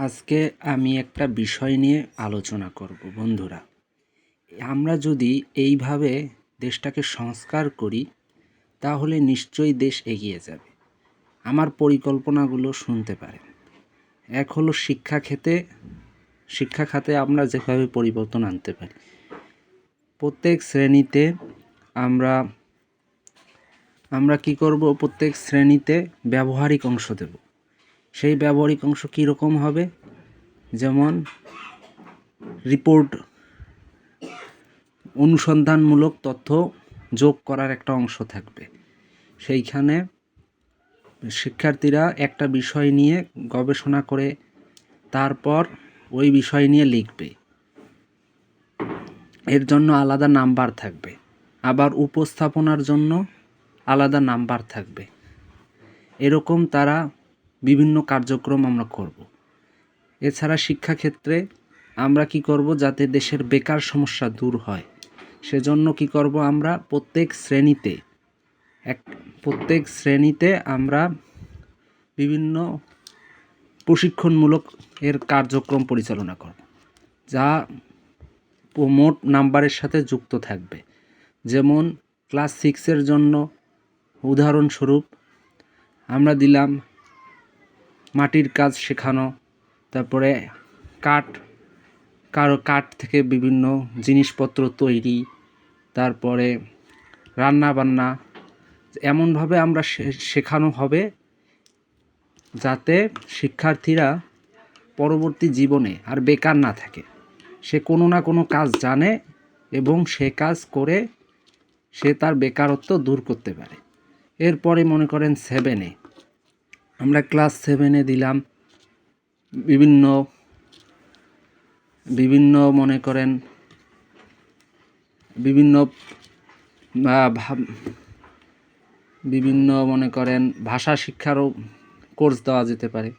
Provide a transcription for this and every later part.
আজকে আমি একটা বিষয় নিয়ে আলোচনা করব, বন্ধুরা। আমরা যদি এইভাবে দেশটাকে সংস্কার করি, তাহলে নিশ্চয়ই দেশ এগিয়ে যাবে। আমার পরিকল্পনাগুলো শুনতে পারেন। এক হলো শিক্ষা ক্ষেত্রে শিক্ষা খাতে আমরা যেভাবে পরিবর্তন আনতে পারি। প্রত্যেক শ্রেণীতে আমরা আমরা কি করব? প্রত্যেক শ্রেণীতে ব্যবহারিক অংশ দেব। সেই ব্যবহারিক অংশ কীরকম হবে? যেমন রিপোর্ট অনুসন্ধানমূলক তথ্য যোগ করার একটা অংশ থাকবে। সেইখানে শিক্ষার্থীরা একটা বিষয় নিয়ে গবেষণা করে তারপর ওই বিষয় নিয়ে লিখবে। এর জন্য আলাদা নাম্বার থাকবে। আবার উপস্থাপনার জন্য আলাদা নাম্বার থাকবে। এরকম তারা বিভিন্ন কার্যক্রম আমরা করব। এছাড়া শিক্ষাক্ষেত্রে আমরা কি করব যাতে দেশের বেকার সমস্যা দূর হয়। সেজন্য কি করব আমরা প্রত্যেক শ্রেণীতে, এক, প্রত্যেক শ্রেণীতে আমরা বিভিন্ন প্রশিক্ষণমূলক এর কার্যক্রম পরিচালনা করব, যা মোট নাম্বারের সাথে যুক্ত থাকবে। যেমন ক্লাস সিক্সের জন্য উদাহরণস্বরূপ আমরা দিলাম মাটির কাজ শেখানো, তারপরে কাঠ, কারও কাঠ থেকে বিভিন্ন জিনিসপত্র তৈরি, তারপরে রান্না বান্না এমনভাবে আমরা শেখানো হবে যাতে শিক্ষার্থীরা পরবর্তী জীবনে আর বেকার না থাকে। সে কোনো না কোনো কাজ জানে এবং সে কাজ করে সে তার বেকারত্ব দূর করতে পারে। এরপরে মনে করেন সেভেনে আমরা ক্লাস সেভেনে দিলাম। বিভিন্ন বিভিন্ন মনে করেন, বিভিন্ন বিভিন্ন মনে করেন ভাষা শিক্ষারও কোর্স দেওয়া যেতে পারে।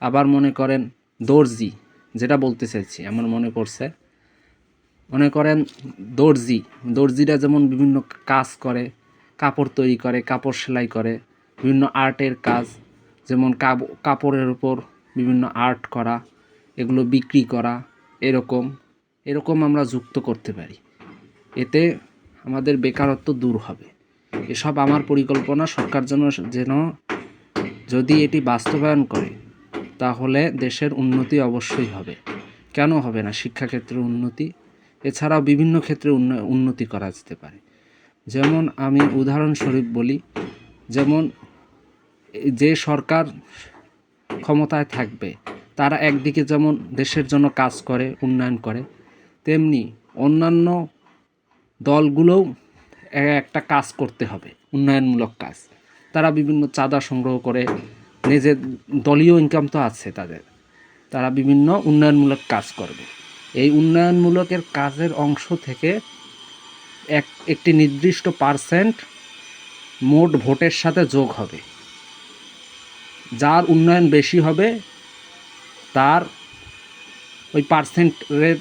আবার মনে করেন দর্জি, যেটা বলতে চাইছি আমার মনে পড়ছে। মনে করেন দর্জি, দর্জিরা যেমন বিভিন্ন কাজ করে, কাপড় তৈরি করে, কাপড় সেলাই করে, বিভিন্ন আর্টের কাজ যেমন কাপড়ের উপর বিভিন্ন আর্ট করা, এগুলো বিক্রি করা, এরকম এরকম আমরা যুক্ত করতে পারি। এতে আমাদের বেকারত্ব দূর হবে। এসব আমার পরিকল্পনা, সরকার যেন যেন যদি এটি বাস্তবায়ন করে, তাহলে দেশের উন্নতি অবশ্যই হবে। কেন হবে না? শিক্ষাক্ষেত্রে উন্নতি, এছাড়াও বিভিন্ন ক্ষেত্রে উন্নতি করা যেতে পারে। যেমন আমি উদাহরণস্বরূপ বলি, যেমন যে সরকার ক্ষমতায় থাকবে, তারা একদিকে যেমন দেশের জন্য কাজ করে, উন্নয়ন করে, তেমনি অন্যান্য দলগুলোও একটা কাজ করতে হবে, উন্নয়নমূলক কাজ। তারা বিভিন্ন চাঁদা সংগ্রহ করে, নিজের দলীয় ইনকাম তো আছে তাদের, তারা বিভিন্ন উন্নয়নমূলক কাজ করবে। এই উন্নয়নমূলকের কাজের অংশ থেকে এক, একটি নির্দিষ্ট পার্সেন্ট মোট ভোটের সাথে যোগ হবে। যার উন্নয়ন বেশি হবে, তার ওই পার্সেন্ট রেট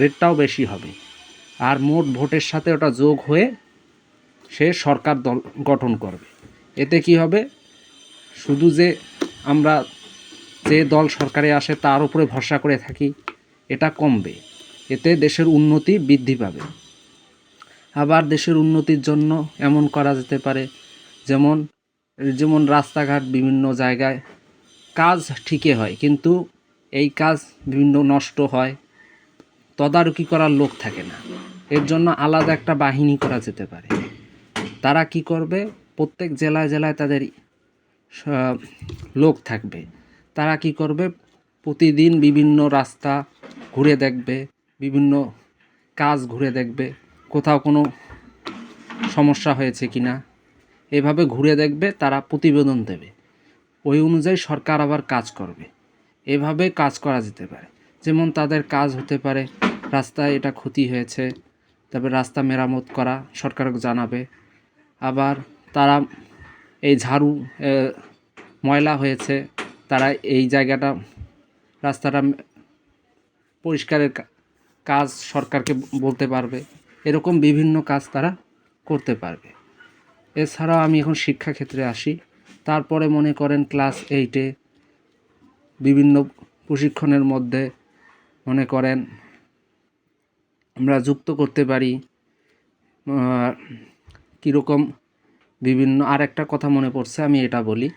রেটটাও বেশি হবে। আর মোট ভোটের সাথে ওটা যোগ হয়ে সে সরকার দল গঠন করবে। এতে কি হবে? শুধু যে আমরা যে দল সরকারে আসে তার উপরে ভরসা করে থাকি, এটা কমবে। এতে দেশের উন্নতি বৃদ্ধি পাবে। আবার দেশের উন্নতির জন্য এমন করা যেতে পারে, যেমন যেমন রাস্তাঘাট বিভিন্ন জায়গায় কাজ ঠিকই হয়, কিন্তু এই কাজ বিভিন্ন নষ্ট হয়, তদারকি করার লোক থাকে না। এর জন্য আলাদা একটা বাহিনী করা যেতে পারে। তারা কি করবে? প্রত্যেক জেলায় জেলায় তাদের লোক থাকবে। তারা কি করবে? প্রতিদিন বিভিন্ন রাস্তা ঘুরে দেখবে, বিভিন্ন কাজ ঘুরে দেখবে। কোথাও কোনো সমস্যা হয়েছে কি না এভাবে ঘুরে দেখবে, তারা প্রতিবেদন দেবে। ওই অনুযায়ী সরকার আবার কাজ করবে। এভাবে কাজ করা যেতে পারে। যেমন তাদের কাজ হতে পারে, রাস্তায় এটা ক্ষতি হয়েছে তবে রাস্তা মেরামত করা সরকারকে জানাবে। আবার তারা এই ঝাড়ু ময়লা হয়েছে, তারা এই জায়গাটা, রাস্তাটা পরিষ্কারের কাজ সরকারকে বলতে পারবে। এরকম বিভিন্ন কাজ তারা করতে পারবে। এছাড়াও আমি এখন শিক্ষাক্ষেত্রে আসি। তারপরে মনে করেন ক্লাস এইটে বিভিন্ন প্রশিক্ষণের মধ্যে মনে করেন আমরা যুক্ত করতে পারি কীরকম বিভিন্ন আর একটা কথা মনে পড়ছে, আমি এটা বলি।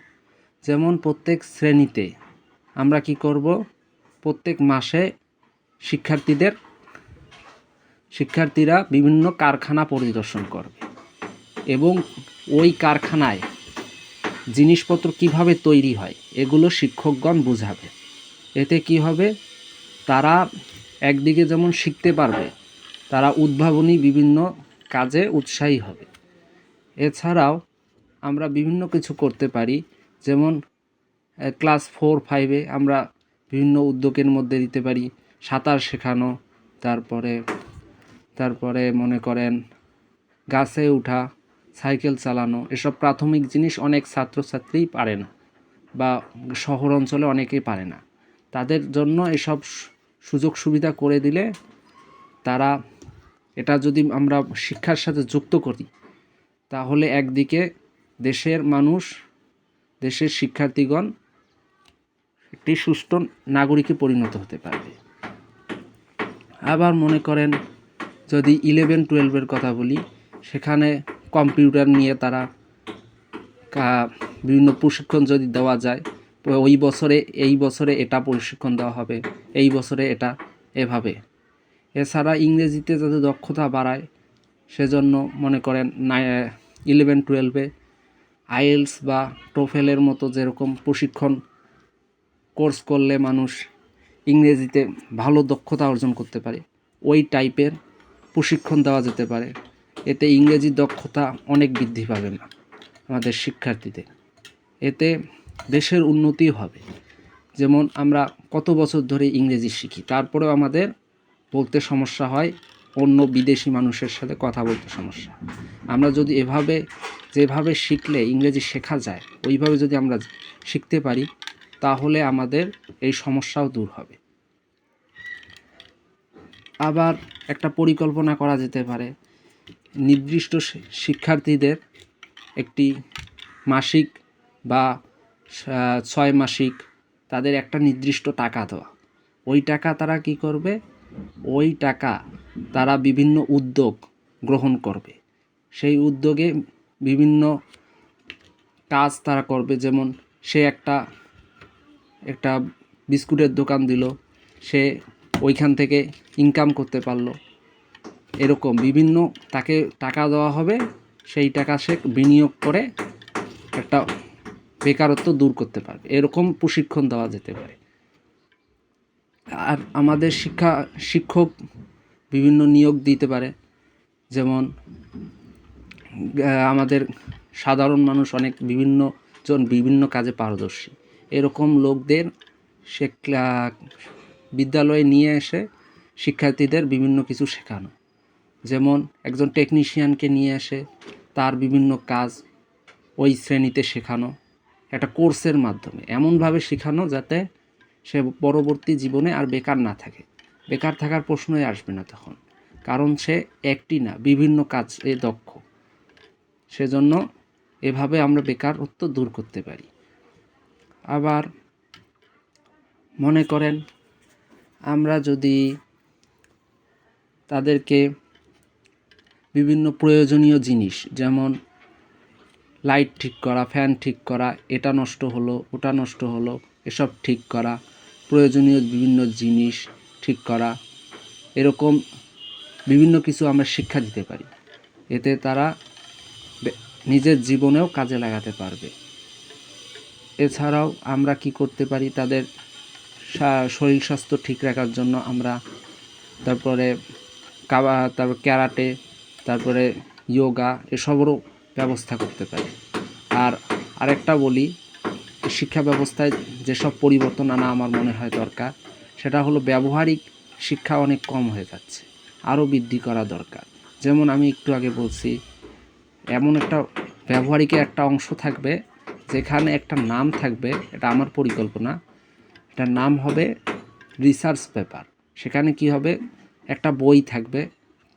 যেমন প্রত্যেক শ্রেণীতে আমরা কি করব? প্রত্যেক মাসে শিক্ষার্থীদের, শিক্ষার্থীরা বিভিন্ন কারখানা পরিদর্শন করবে। এবং ওই কারখানায় জিনিসপত্র কীভাবে তৈরি হয়, এগুলো শিক্ষকগণ বুঝাবে। এতে কি হবে? তারা একদিকে যেমন শিখতে পারবে, তারা উদ্ভাবনী বিভিন্ন কাজে উৎসাহী হবে। এছাড়াও আমরা বিভিন্ন কিছু করতে পারি, যেমন ক্লাস ফোর, ফাইভে আমরা বিভিন্ন উদ্যোগের মধ্যে দিতে পারি, সাঁতার শেখানো, তারপরে তারপরে মনে করেন, গাছে ওঠা সাইকেল চালানো, এসব প্রাথমিক জিনিস অনেক ছাত্রছাত্রীই পারে না বা শহর অঞ্চলে অনেকেই পারে না। তাদের জন্য এসব সুযোগ সুবিধা করে দিলে তারা এটা যদি আমরা শিক্ষার সাথে যুক্ত করি, তাহলে একদিকে দেশের মানুষ, দেশের শিক্ষার্থীগণ একটি সুষ্ঠু নাগরিকে পরিণত হতে পারবে। আবার মনে করেন যদি ইলেভেন টুয়েলভের কথা বলি, সেখানে কম্পিউটার নিয়ে তারা বিভিন্ন প্রশিক্ষণ যদি দেওয়া যায় ওই বছরে, এই বছরে এটা প্রশিক্ষণ দেওয়া হবে, এই বছরে এটা এভাবে। এছাড়া ইংরেজিতে যাতে দক্ষতা বাড়ায়, সেজন্য মনে করেন ইলেভেন টুয়েলভে আইএলস বা টোফেলের মতো যেরকম প্রশিক্ষণ কোর্স করলে মানুষ ইংরেজিতে ভালো দক্ষতা অর্জন করতে পারে, ওই টাইপের প্রশিক্ষণ দেওয়া যেতে পারে। এতে ইংরেজি দক্ষতা অনেক বৃদ্ধি পাবে না আমাদের শিক্ষার্থীদের। এতে দেশের উন্নতি হবে। যেমন আমরা কত বছর ধরে ইংরেজি শিখি, তারপরেও আমাদের বলতে সমস্যা হয়, অন্য বিদেশি মানুষের সাথে কথা বলতে সমস্যা। আমরা যদি এভাবে, যেভাবে শিখলে ইংরেজি শেখা যায়, ওইভাবে যদি আমরা শিখতে পারি, তাহলে আমাদের এই সমস্যাও দূর হবে। আবার একটা পরিকল্পনা করা যেতে পারে নির্দিষ্ট শিক্ষার্থীদের একটি মাসিক বা ছয় মাসিক তাদের একটা নির্দিষ্ট টাকা দেওয়া। ওই টাকা তারা কি করবে? ওই টাকা তারা বিভিন্ন উদ্যোগ গ্রহণ করবে। সেই উদ্যোগে বিভিন্ন কাজ তারা করবে। যেমন সে একটা একটা বিস্কুটের দোকান দিল, সে ওইখান থেকে ইনকাম করতে পারল। এরকম বিভিন্ন তাকে টাকা দেওয়া হবে, সেই টাকা সে বিনিয়োগ করে একটা বেকারত্ব দূর করতে পারবে। এরকম প্রশিক্ষণ দেওয়া যেতে পারে। আর আমাদের শিক্ষা, শিক্ষক বিভিন্ন নিয়োগ দিতে পারে। যেমন আমাদের সাধারণ মানুষ অনেক বিভিন্ন জন বিভিন্ন কাজে পারদর্শী। এরকম লোকদের সে বিদ্যালয়ে নিয়ে এসে শিক্ষার্থীদের বিভিন্ন কিছু শেখানো। যেমন একজন টেকনিশিয়ানকে নিয়ে এসে তার বিভিন্ন কাজ ওই শ্রেণীতে শেখানো, একটা কোর্সের মাধ্যমে। এমনভাবে শেখানো যাতে সে পরবর্তী জীবনে আর বেকার না থাকে। বেকার থাকার প্রশ্নই আসবে না তখন। কারণ সে একটি না, বিভিন্ন কাজ দক্ষ। সেজন্য এভাবে আমরা বেকারত্ব দূর করতে পারি। আবার মনে করেন, আমরা যদি তাদেরকে বিভিন্ন প্রয়োজনীয় জিনিস, যেমন লাইট ঠিক করা ফ্যান ঠিক করা, এটা নষ্ট হলো, ওটা নষ্ট হলো, এসব ঠিক করা, প্রয়োজনীয় বিভিন্ন জিনিস ঠিক করা, এরকম বিভিন্ন কিছু আমরা শিক্ষা দিতে পারি। এতে তারা নিজের জীবনেও কাজে লাগাতে পারবে। এছাড়াও আমরা কি করতে পারি, তাদের শরীর স্বাস্থ্য ঠিক রাখার জন্য আমরা তারপরে কাবা, তারপর ক্যারাটে তারপরে যোগা এসবেরও ব্যবস্থা করতে পারি। আর আরেকটা বলি, শিক্ষা ব্যবস্থায় যেসব পরিবর্তন আনা আমার মনে হয় দরকার, সেটা হলো ব্যবহারিক শিক্ষা অনেক কম হয়ে যাচ্ছে, আরও বৃদ্ধি করা দরকার। যেমন আমি একটু আগে বলছি, এমন একটা ব্যবহারিকের একটা অংশ থাকবে, যেখানে একটা নাম থাকবে, এটা আমার পরিকল্পনা, এটার নাম হবে রিসার্চ পেপার সেখানে কি হবে, একটা বই থাকবে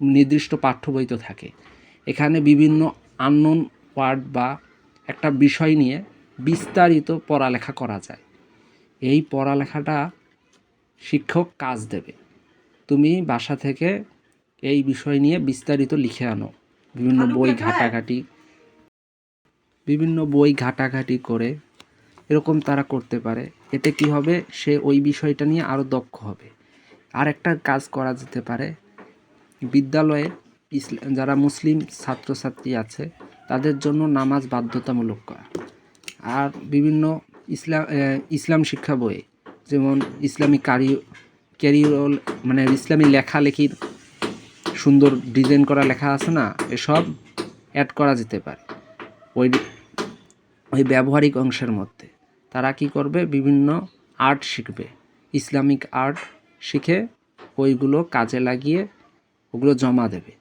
নির্দিষ্ট পাঠ্য বই তো থাকে। এখানে বিভিন্ন আননোন ওয়ার্ড বা একটা বিষয় নিয়ে বিস্তারিত পড়ালেখা করা যায়। এই পড়ালেখাটা শিক্ষক কাজ দেবে। তুমি বাসা থেকে এই বিষয় নিয়ে বিস্তারিত লিখে আনো। বিভিন্ন বই ঘাটাঘাটি। বিভিন্ন বই ঘাটাঘাটি করে এরকম তারা করতে পারে। এতে কি হবে? সে ওই বিষয়টা নিয়ে আরও দক্ষ হবে। আর একটা কাজ করা যেতে পারে। বিদ্যালয়ে যারা মুসলিম ছাত্রছাত্রী আছে, তাদের জন্য নামাজ বাধ্যতামূলক করা। আর বিভিন্ন ইসলাম ইসলাম শিক্ষা বইয়ে যেমন ইসলামী কারি, ক্যারিওল মানে ইসলামী লেখালেখির সুন্দর ডিজাইন করা লেখা আছে না, এসব অ্যাড করা যেতে পারে। ওই ওই ব্যবহারিক অংশের মধ্যে। তারা কি করবে? বিভিন্ন আর্ট শিখবে। ইসলামিক আর্ট শিখে ওইগুলো কাজে লাগিয়ে ওগুলো জমা দেবে।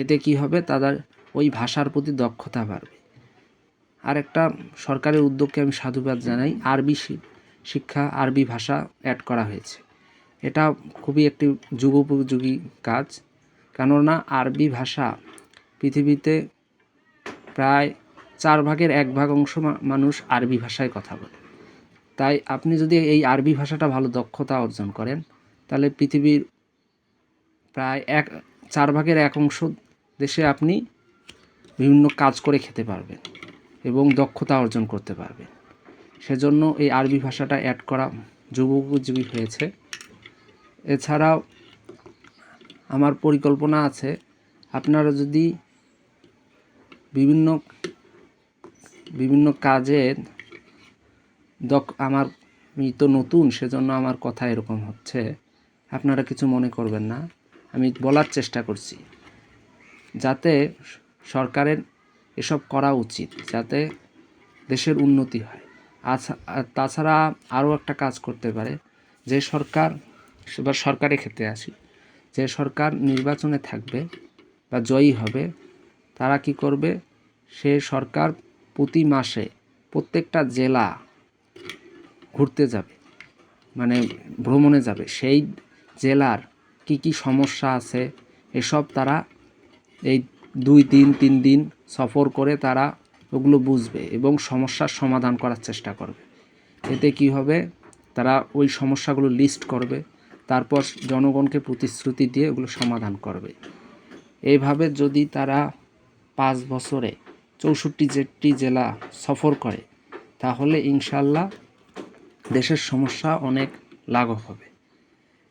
এতে কি হবে? তাদের ওই ভাষার প্রতি দক্ষতা বাড়বে। আর একটা সরকারের উদ্যোগকে আমি সাধুবাদ জানাই। আরবি শিক্ষা, আরবি ভাষা অ্যাড করা হয়েছে। এটা খুবই একটি যুগোপযোগী কাজ। কেননা আরবি ভাষা পৃথিবীতে প্রায় চার ভাগের এক ভাগ অংশ মানুষ আরবি ভাষায় কথা বলে। তাই আপনি যদি এই আরবি ভাষাটা ভালো দক্ষতা অর্জন করেন, তাহলে পৃথিবীর প্রায় এক চার ভাগের এক অংশ দেশে আপনি বিভিন্ন কাজ করে খেতে পারবেন এবং দক্ষতা অর্জন করতে পারবেন। সেজন্য এই আরবি ভাষাটা অ্যাড করা যুগোপযোগী হয়েছে। এছাড়াও আমার পরিকল্পনা আছে, আপনারা যদি বিভিন্ন বিভিন্ন কাজের দক, আমার আমি তো নতুন, সেজন্য আমার কথা এরকম হচ্ছে। আপনারা কিছু মনে করবেন না। আমি বলার চেষ্টা করছি। যাতে সরকারের এসব করা উচিত, যাতে দেশের উন্নতি হয়। আর তাছাড়া আরও একটা কাজ করতে পারে, যে সরকার এবার সরকারের ক্ষেত্রে আসি, যে সরকার নির্বাচনে থাকবে বা জয়ী হবে, তারা কি করবে? সে সরকার প্রতি মাসে প্রত্যেকটা জেলা ঘুরতে যাবে মানে ভ্রমণে যাবে। সেই জেলার কি কি সমস্যা আছে, এসব তারা এই দুই দিন, তিন দিন সফর করে তারা ওগুলো বুঝবে এবং সমস্যার সমাধান করার চেষ্টা করবে। এতে কি হবে, তারা ওই সমস্যাগুলো লিস্ট করবে, তারপর জনগণকে প্রতিশ্রুতি দিয়ে ওগুলো সমাধান করবে। এইভাবে যদি তারা পাঁচ বছরে চৌষট্টি যেটি জেলা সফর করে, তাহলে ইনশাল্লাহ দেশের সমস্যা অনেক লাঘব হবে।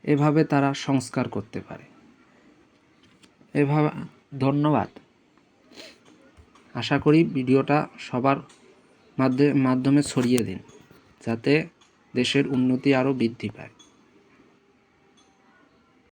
এভাবে তারা সংস্কার করতে পারে। এভাবে ধন্যবাদ। আশা করি ভিডিওটা সবার মাধ্যমে ছড়িয়ে দিন, যাতে দেশের উন্নতি আরও বৃদ্ধি পায়।